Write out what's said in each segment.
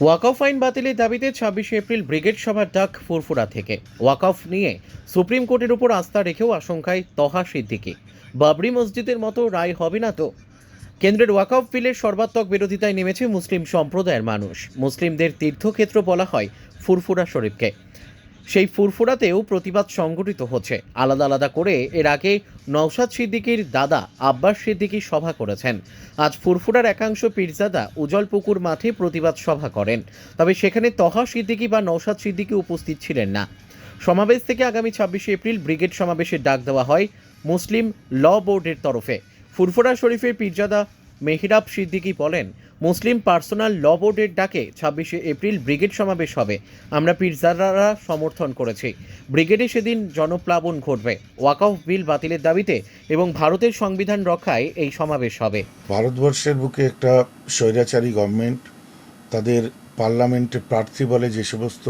ওয়াকফ আইন বাতিলের দাবিতে ছাব্বিশে এপ্রিল ব্রিগেড সভার ডাক ফুরফুরা থেকে। ওয়াকফ নিয়ে সুপ্রিম কোর্টের উপর আস্থা রেখেও আশঙ্কায় তহা সিদ্দিকি। বাবরি মসজিদের মতো রায় হবে না তো? কেন্দ্রের ওয়াকফ বিলের সর্বাত্মক বিরোধিতায় নেমেছে মুসলিম সম্প্রদায়ের মানুষ। মুসলিমদের তীর্থক্ষেত্র বলা হয় ফুরফুরা শরীফকে। সেই ফুরফুরাতেও প্রতিবাদ সংগঠিত হচ্ছে। আলাদা আলাদা করে এর আগে নওশাদ সিদ্দিকীর দাদা আব্বাস সিদ্দিকী সভা করেছেন। আজ ফুরফুরার একাংশ পীরজাদা উজল পুকুর মাঠে প্রতিবাদ সভা করেন। তবে সেখানে তহা সিদ্দিকী বা নওশাদ সিদ্দিকী উপস্থিত ছিলেন না। সমাবেশ থেকে আগামী ছাব্বিশে এপ্রিল ব্রিগেড সমাবেশের ডাক দেওয়া হয় মুসলিম ল বোর্ডের তরফে। ফুরফুরা শরীফের পীরজাদা মেহরাব সিদ্দিকী বলেন, মুসলিম পার্সোনাল ল বোর্ডের ডাকে ছাব্বিশে এপ্রিল ব্রিগেড সমাবেশ হবে। আমরা পীরজাদারা সমর্থন করেছি। ব্রিগেডে সেদিন জনপ্লাবন ঘটবে। ওয়াকফ বিল বাতিলের দাবিতে এবং ভারতের সংবিধান রক্ষায় এই সমাবেশ হবে। ভারতবর্ষের বুকে একটা স্বৈরাচারী গভর্নমেন্ট, তাদের পার্লামেন্টে প্রার্থী বলে যে সমস্ত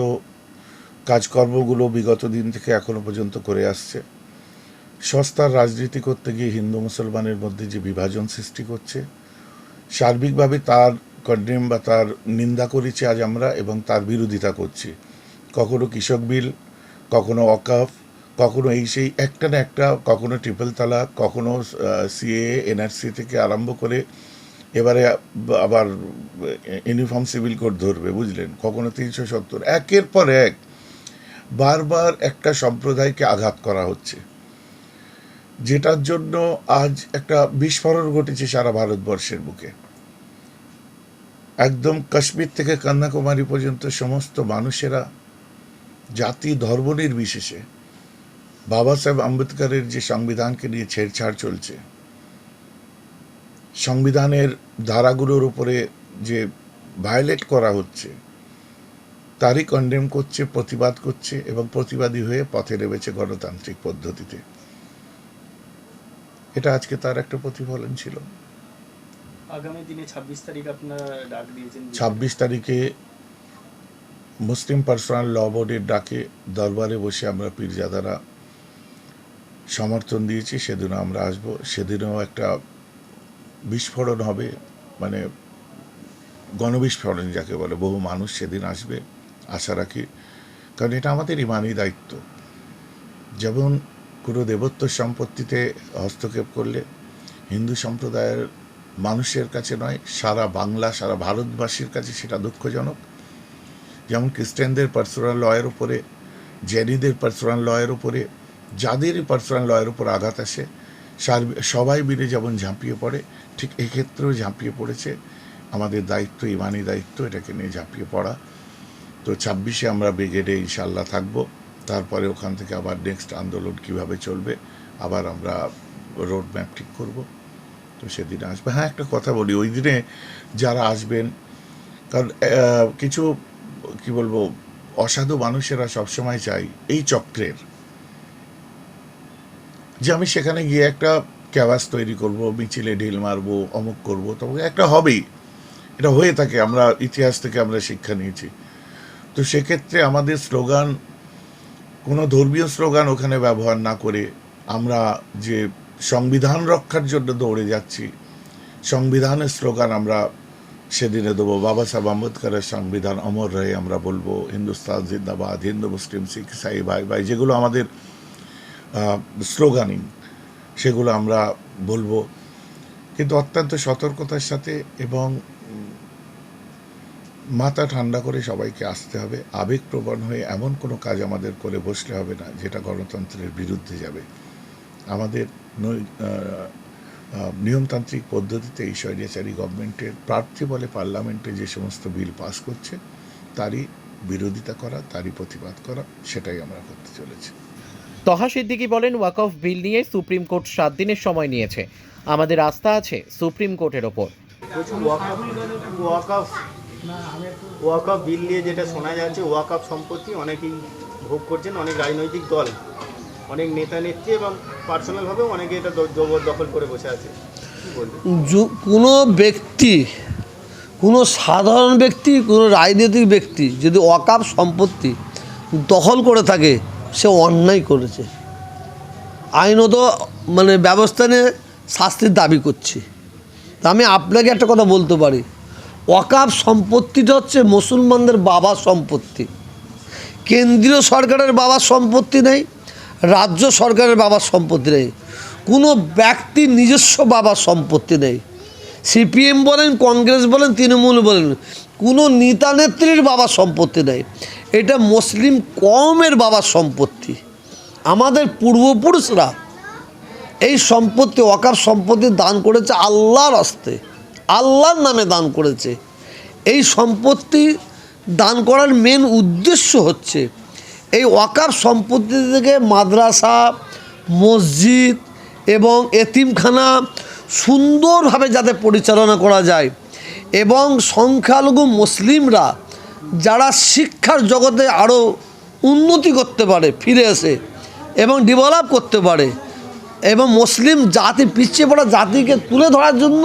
কাজকর্মগুলো বিগত দিন থেকে এখনও পর্যন্ত করে আসছে সস্তার রাজনীতি করতে গিয়ে হিন্দু মুসলমানের মধ্যে যে বিভাজন সৃষ্টি করছে, সার্বিকভাবে তার কন্ডেম বা তার নিন্দা করেছি আজ আমরা এবং তার বিরোধিতা করছি। কখনো কৃষক বিল, কখনো অকাফ কখনো এই সেই একটা না একটা, কখনো ট্রিপল তালাক, কখনো সিএ এনআরসি থেকে আরম্ভ করে এবারে আবার ইউনিফর্ম সিভিল কোড ধরবে, বুঝলেন? কখনো তিনশো সত্তর, একের পর এক বারবার একটা সম্প্রদায়কে আঘাত করা হচ্ছে। যেটার জন্য আজ একটা বিস্ফোরণ ঘটেছে সারা ভারতবর্ষের বুকে। একদম কাশ্মীর থেকে কন্যাকুমারী পর্যন্ত সমস্ত মানুষেরা, জাতি ধর্ম নির্বিশেষে বাবা সাহেব আম্বেদকরের যে সংবিধানকে নিয়ে ছেড়ছাড় চলছে, সংবিধানের ধারাগুলোর উপরে যে ভায়োলেট করা হচ্ছে, তারই কন্ডেম করছে, প্রতিবাদ করছে এবং প্রতিবাদী হয়ে পথে নেমেছে গণতান্ত্রিক পদ্ধতিতে। এটা আজকে তার একটা প্রতিফলন ছিল। আগামী দিনে ছাব্বিশ তারিখ আপনারা ডাক দিয়েছেন। ছাব্বিশ তারিখে মুসলিম পার্সোনাল ল বোর্ডের ডাকে দরবারে বসে আমরা পীরজাদারা সমর্থন দিয়েছি সেদিনও আমরা আসব। সেদিনও একটা বিস্ফোরণ হবে মানে গণবিস্ফোরণ যাকে বলে বহু মানুষ সেদিন আসবে আশা রাখি। কারণ এটা আমাদের ইমানই দায়িত্ব। যেমন কোনো দেবত্ব সম্পত্তিতে হস্তক্ষেপ করলে হিন্দু সম্প্রদায়ের মানুষের কাছে নয়, সারা বাংলা, সারা ভারতবাসীর কাছে সেটা দুঃখজনক। যেমন খ্রিস্টানদের পার্সোনাল লয়ের উপরে, জেনিদের পার্সোনাল লয়ের উপরে, যাদেরই পার্সোনাল লয়ের উপর আঘাত আসে সবাই মিলে যেমন ঝাঁপিয়ে পড়ে, ঠিক এক্ষেত্রেও ঝাঁপিয়ে পড়েছে। আমাদের দায়িত্ব, ইমানি দায়িত্ব, এটাকে নিয়ে ঝাঁপিয়ে পড়া। তো ছাব্বিশে আমরা ব্রিগেডে ইনশাল্লাহ থাকব। তারপরে ওখান থেকে আবার নেক্সট আন্দোলন কীভাবে চলবে, আবার আমরা রোড ম্যাপ ঠিক করব। তো সেদিন আসবে। হ্যাঁ একটা কথা বলি, ওই দিনে যারা আসবেন, কারণ কিছু, কি বলব, অসাধু মানুষেরা সবসময় চাই এই চক্রের। যে আমি সেখানে গিয়ে একটা ক্যাবাস তৈরি করব, মিছিলে ঢিল মারবো, অমুক করব তবে একটা হবেই। এটা হয়ে থাকে, আমরা ইতিহাস থেকে আমরা শিক্ষা নিয়েছি। তো সেক্ষেত্রে আমাদের স্লোগান কোনো ধর্মীয় স্লোগান ওখানে ব্যবহার না করে আমরা যে সংবিধান রক্ষার জন্য দৌড়ে যাচ্ছি, সংবিধানের স্লোগান আমরা সেদিনে দেবো। বাবা সাহেব আম্বেদকরের সংবিধান অমর রহে আমরা বলব। হিন্দুস্তান জিন্দাবাদ, হিন্দু, মুসলিম, শিখ সাই ভাই ভাই, যেগুলো আমাদের স্লোগানিং, সেগুলো আমরা বলব। কিন্তু অত্যন্ত সতর্কতার সাথে এবং মাথা ঠান্ডা করে সবাইকে আসতে হবে। আবেগপ্রবণ হয়ে এমন কোনো কাজ আমাদের করে বসলে হবে না যেটা গণতন্ত্রের বিরুদ্ধে যাবে। আমাদের নিয়মতান্ত্রিক পদ্ধতিতে এই স্বৈরাচারী গভর্নমেন্টের প্রার্থী বলে পার্লামেন্টে যে সমস্ত বিল পাস করছে তারই বিরোধিতা করা তারই প্রতিবাদ করা সেটাই আমরা করতে চলেছি। তহা সিদ্দিকী বলেন ওয়াকফ বিল নিয়ে সুপ্রিম কোর্ট সাত দিনের সময় নিয়েছে। আমাদের আস্থা আছে সুপ্রিম কোর্টের ওপর। ওয়াকআপ বিল নিয়ে যেটা শোনা যাচ্ছে, ওয়াকআপ সম্পত্তি অনেকেই ভোগ করছেন, অনেক রাজনৈতিক দল, অনেক নেতা নেত্রী এবং পার্সোনালভাবে অনেকে এটা দ- জবরদখল করে বসে আছে। কোনো ব্যক্তি, কোনো সাধারণ ব্যক্তি, কোনো রাজনৈতিক ব্যক্তি যদি অকাপ সম্পত্তি দখল করে থাকে, সে অন্যায় করেছে। আইনত মানে ব্যবস্থা নিয়ে শাস্তির দাবি করছি। আমি আপনাকে একটা কথা বলতে পারি। ওয়াকাফ সম্পত্তিটা হচ্ছে মুসলমানদের বাবার সম্পত্তি। কেন্দ্রীয় সরকারের বাবার সম্পত্তি নেই, রাজ্য সরকারের বাবার সম্পত্তি নেই, কোনো ব্যক্তির নিজস্ব বাবার সম্পত্তি নেই। সিপিএম বলেন, কংগ্রেস বলেন, তৃণমূল বলেন, কোনো নেতা নেত্রীর বাবার সম্পত্তি নেই। এটা মুসলিম কমের বাবার সম্পত্তি। আমাদের পূর্বপুরুষরা এই সম্পত্তি ওয়াকাফ সম্পত্তি দান করেছে আল্লাহর হস্তে। আল্লাহর নামে দান করেছে। এই সম্পত্তি দান করার মেন উদ্দেশ্য হচ্ছে, এই ওয়াকার সম্পত্তি থেকে মাদ্রাসা, মসজিদ এবং এতিমখানা সুন্দরভাবে যাতে পরিচালনা করা যায় এবং সংখ্যালঘু মুসলিমরা যারা শিক্ষার জগতে আরও উন্নতি করতে পারে, ফিরে এসে এবং ডেভেলপ করতে পারে এবং মুসলিম জাতি পিছিয়ে পড়া জাতিকে তুলে ধরার জন্য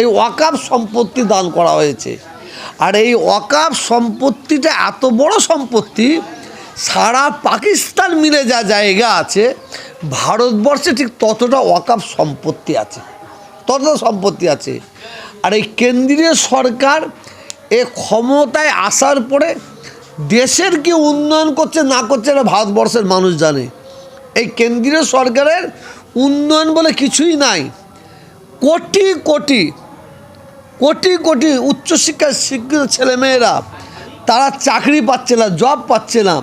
এই ওয়াকাফ সম্পত্তি দান করা হয়েছে। আর এই ওয়াকাফ সম্পত্তিটা এত বড় সম্পত্তি, সারা পাকিস্তান মিলে যা জায়গা আছে, ভারতবর্ষে ঠিক ততটা ওয়াকাফ সম্পত্তি আছে, ততটা সম্পত্তি আছে। আর এই কেন্দ্রীয় সরকার এ ক্ষমতায় আসার পরে দেশের কি উন্নয়ন করছে না করছে এটা ভারতবর্ষের মানুষ জানে। এই কেন্দ্রীয় সরকারের উন্নয়ন বলে কিছুই নাই। কোটি কোটি কোটি কোটি উচ্চশিক্ষায় শিক্ষিত ছেলেমেয়েরা, তারা চাকরি পাচ্ছে না জব পাচ্ছে না।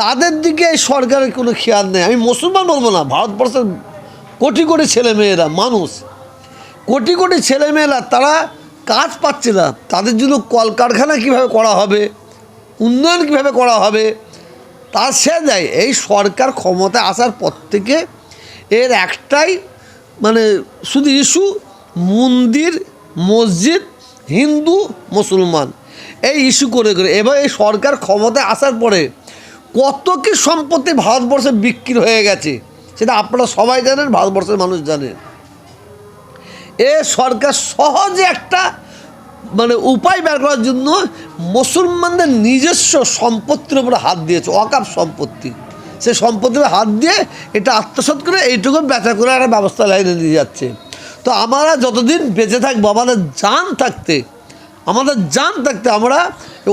তাদের দিকে এই সরকারের কোনো খেয়াল নেই। আমি মুসলমান বলব না, ভারতবর্ষের কোটি কোটি ছেলেমেয়েরা, মানুষ। কোটি কোটি ছেলেমেয়েরা, তারা কাজ পাচ্ছে না। তাদের জন্য কলকারখানা কীভাবে করা হবে, উন্নয়ন কীভাবে করা হবে, তা সে দেয়। এই সরকার ক্ষমতায় আসার পর থেকে এর একটাই মানে শুধু ইস্যু মন্দির মসজিদ, হিন্দু, মুসলমান। এই ইস্যু করে করে। এবার এই সরকার ক্ষমতায় আসার পরে কত কি সম্পত্তি ভারতবর্ষে বিক্রি হয়ে গেছে, সেটা আপনারা সবাই জানেন, ভারতবর্ষের মানুষ জানেন এ সরকার সহজে একটা মানে উপায় বের করার জন্য মুসলমানদের নিজস্ব সম্পত্তির উপরে হাত দিয়েছে, অকাপ সম্পত্তি। সে সম্পত্তির হাত দিয়ে এটা আত্মসাৎ করে এইটুকু বেচা করে একটা ব্যবস্থা লাইনে নিয়ে যাচ্ছে। তো আমরা যতদিন বেঁচে থাকব, আমাদের জান থাকতে, আমাদের জান থাকতে আমরা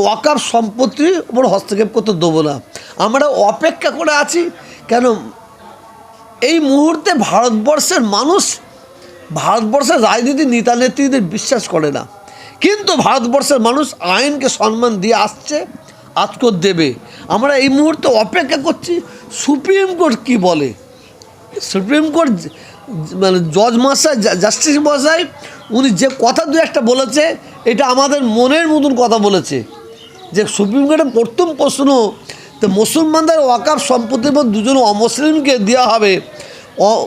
ওয়াকাপ সম্পত্তির উপর হস্তক্ষেপ করতে দেবো না। আমরা অপেক্ষা করে আছি, কেন? এই মুহূর্তে ভারতবর্ষের মানুষ, ভারতবর্ষের রাজনীতি নেতা নেত্রীদের বিশ্বাস করে না। কিন্তু ভারতবর্ষের মানুষ আইনকে সম্মান দিয়ে আসছে আজকেও দেবে। আমরা এই মুহূর্তে অপেক্ষা করছি, সুপ্রিম কোর্ট কি বলে? সুপ্রিম কোর্ট মানে জজ মশাই জাস্টিস মশাই উনি যে কথা দু একটা বলেছে, এটা আমাদের মনের মতন কথা বলেছে। যে সুপ্রিম কোর্টের প্রথম প্রশ্ন, তো মুসলমানদের ওয়াকাফ সম্পত্তির মধ্যে দুজন অমুসলিমকে দেওয়া হবে?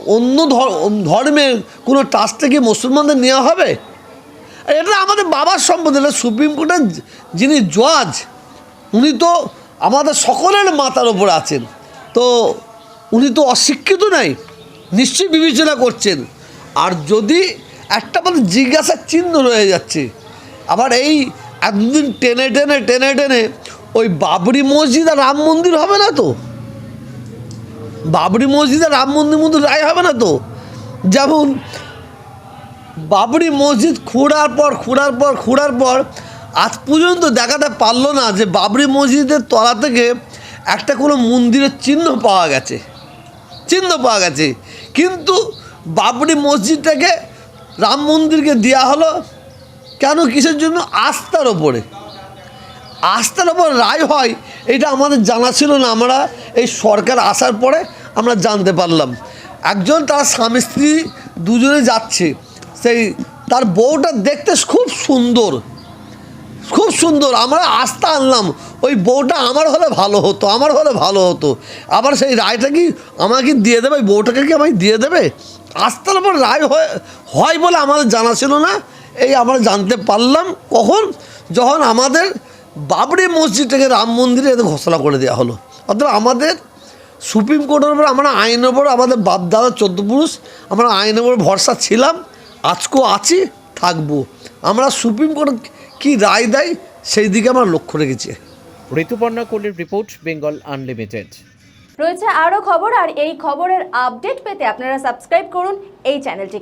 অন্য ধর- ধর্মের কোনো ট্রাস্টে কি মুসলমানদের নেওয়া হবে? এটা আমাদের বাবার সম্পত্তি, এটা সুপ্রিম কোর্টের যিনি জজ, উনি তো আমাদের সকলের মাথার ওপর আছেন। তো উনি তো অশিক্ষিত নাই। নিশ্চয়ই বিবেচনা করছেন। আর যদি একটা মানে জিজ্ঞাসার চিহ্ন রয়ে যাচ্ছে, আবার এই এতদিন টেনে টেনে টেনে টেনে ওই বাবরি মসজিদ আর রাম মন্দির হবে না তো? বাবরি মসজিদ আর রাম মন্দির মধ্যে রায় হবে না তো? যেমন বাবরি মসজিদ খুঁড়ার পর খুঁড়ার পর খুঁড়ার পর আজ পর্যন্ত দেখাতে পারল না যে বাবরি মসজিদের তলা থেকে একটা কোনো মন্দিরের চিহ্ন পাওয়া গেছে। চিহ্ন পাওয়া গেছে। কিন্তু বাবরি মসজিদটাকে রাম মন্দিরকে দেওয়া হলো কেন কিসের জন্য? আস্থার ওপরে। আস্থার ওপর রায় হয়, এটা আমাদের জানা ছিল না, আমরা এই সরকার আসার পরে আমরা জানতে পারলাম। একজন তার স্বামী, স্ত্রী দুজনে যাচ্ছে, সেই তার বউটা দেখতে খুব সুন্দর। খুব সুন্দর, আমরা আস্থা আনলাম। ওই বউটা আমার হলে ভালো হতো, আমার হলে ভালো হতো। আবার সেই রায়টা কি আমাকে দিয়ে দেবে? ওই বউটাকে কি আমাকে দিয়ে দেবে? আস্থার ওপর রায় হয় বলে আমাদের জানা ছিল না। এই আমরা জানতে পারলাম কখন? যখন আমাদের বাবরি মসজিদটাকে রাম মন্দিরে এতে ঘোষণা করে দেওয়া হলো। অর্থাৎ আমাদের সুপ্রিম কোর্টের উপর আমরা আইনের উপর, আমাদের বাপ দাদা চোদ্দ পুরুষ, আমরা আইনের উপর ভরসা ছিলাম। আজকেও আছি, থাকব। আমরা সুপ্রিম কোর্ট কী রায় দেয় সেই দিকে আমরা লক্ষ্য রেখেছি। ঋতুপর্ণা কোলের রিপোর্ট বেঙ্গল আনলিমিটেড। রয়েছে আরও খবর আর এই খবরের আপডেট পেতে আপনারা সাবস্ক্রাইব করুন এই চ্যানেলটিকে।